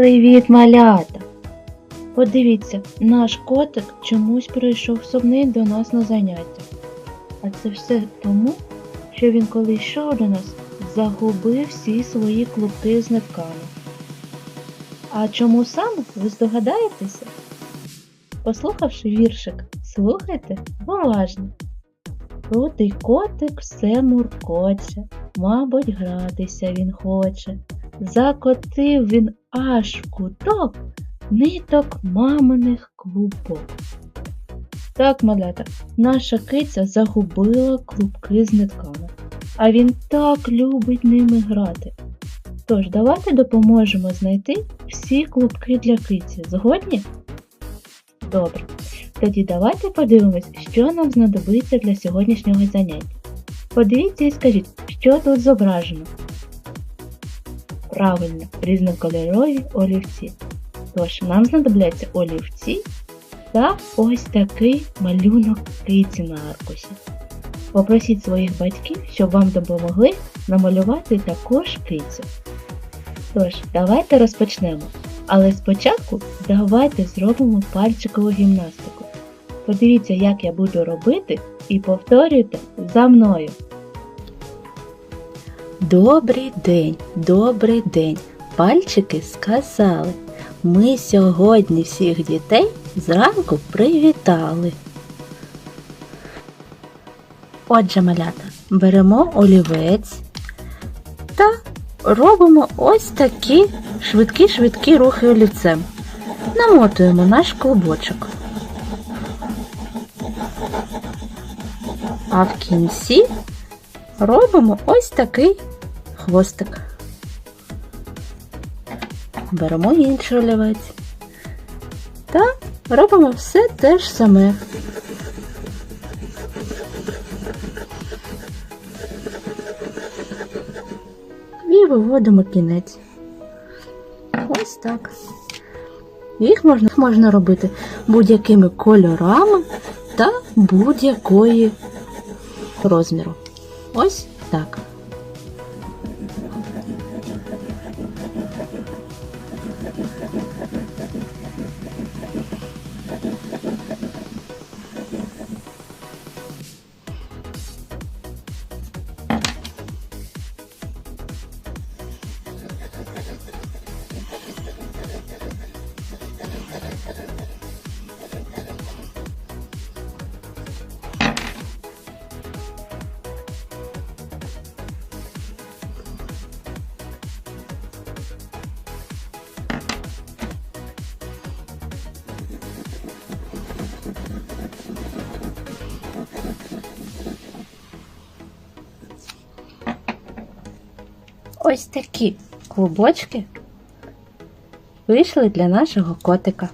Привіт, малята! Подивіться, наш котик чомусь прийшов сумний до нас на заняття. А це все тому, що він коли йшов до нас, загубив всі свої клубки з нитками. А чому саме, ви здогадаєтеся? Послухавши віршик, слухайте уважно. Рудий котик все муркоче, мабуть, гратися він хоче. Закотив він аж куток ниток маминих клубок. Так, малята, наша киця загубила клубки з нитками, а він так любить ними грати. Тож, давайте допоможемо знайти всі клубки для киці. Згодні? Добре. Тоді давайте подивимось, що нам знадобиться для сьогоднішнього заняття. Подивіться і скажіть, що тут зображено. Правильно, різнокольорові олівці. Тож нам знадобляться олівці та ось такий малюнок киці на аркуші. Попросіть своїх батьків, щоб вам допомогли намалювати також кицю. Тож, давайте розпочнемо. Але спочатку давайте зробимо пальчикову гімнастику. Подивіться, як я буду робити, і повторюйте за мною. Добрий день, добрий день. Пальчики сказали. Ми сьогодні всіх дітей зранку привітали. Отже, малята, беремо олівець та робимо ось такі швидкі-швидкі рухи олівцем. Намотуємо наш клубочок. А в кінці робимо ось такий хвостик. Беремо інший олівець та робимо все те ж саме. І виводимо кінець. Ось так. Їх можна, можна робити будь-якими кольорами та будь-якої розміру. Ось так. Ось такі клубочки вийшли для нашого котика.